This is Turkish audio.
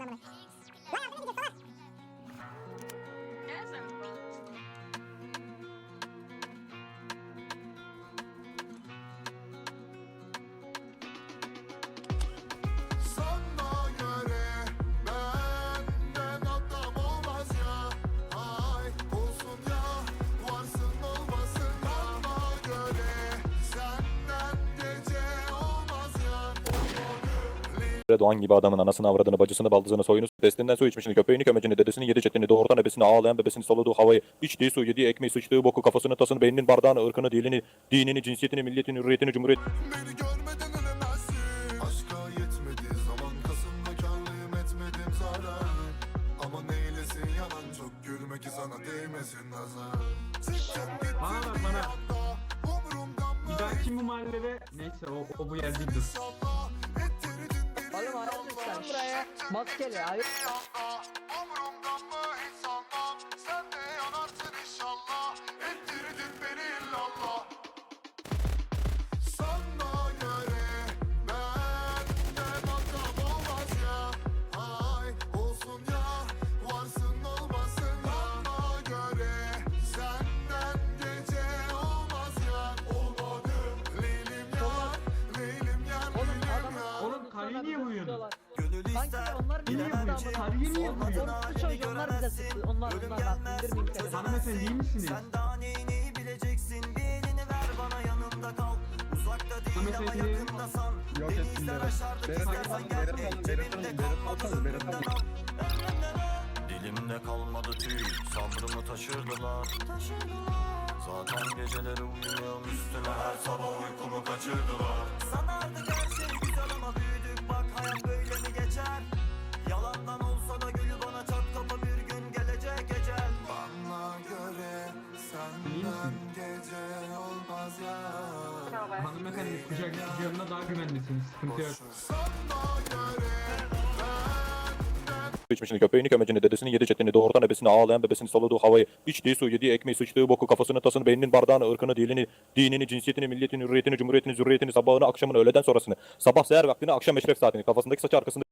看到没 Doğan gibi adamın anasını avradını bacısını baldızını soyunu destinden su içmişini köpeğini kömecini dedesini yedi çetini doğurdan ebesini ağlayan bebesini soluduğu havayı içtiği su yediği ekmeği sıçtığı boku kafasını tasını beyninin bardağını ırkını dilini dinini cinsiyetini milletini hürriyetini cumhuriyet Beni görmeden ölemezsin. Aşka yetmedi zaman kasımda karlıyım etmedim zarar. Ama neylesin yalan çok gülme ki sana değmesin nazar. Çıktın gittin Bana bak bir bana. anda Umurumdan Bir dahaki bu mahallede? Neyse o, o bu yer değildir. Maskeli hayır. yanda Umurumdan mı hiç sanmam Sen de yanarsın inşallah Ettirdin beni illallah Sana göre benden adam olmaz ya Ay olsun ya varsın olmasın Bana göre senden gece olmaz ya Olmadı Leylim yar, leylim yar, Oğlum leylim adam yar Oğlum karıyı niye vuruyorsun? Sanki onlar bize sıktı amına. Karıyı niye vuruyorsun? Orospu çocuğu onlar bize sıktı. Onlar onlar bak indirmeyeyim seni. Hanımefendi iyi misiniz? Sen daha neyi neyi bileceksin Bir elini ver bana yanımda kal Uzakta değil ama Yok etsin Denizler aşardık istersen gel Cebimde kalmadı Hanım. al Dilimde kalmadı tüy Sabrımı taşırdılar Zaten geceleri uyumuyorum üstüne Her sabah uykumu kaçırdılar Sanardık Hanımefendi kucak kucağımda daha güvendesiniz. Sıkıntı yok. İçmişini köpeğini kömecini dedesini yedi çetini doğurdan ebesini ağlayan bebesini soluduğu havayı içtiği su yediği ekmeği sıçtığı boku kafasını tasını beyninin bardağını ırkını dilini dinini cinsiyetini milletini hürriyetini cumhuriyetini zürriyetini sabahını akşamını öğleden sonrasını sabah seher vaktini akşam eşref saatini kafasındaki saçı arkasında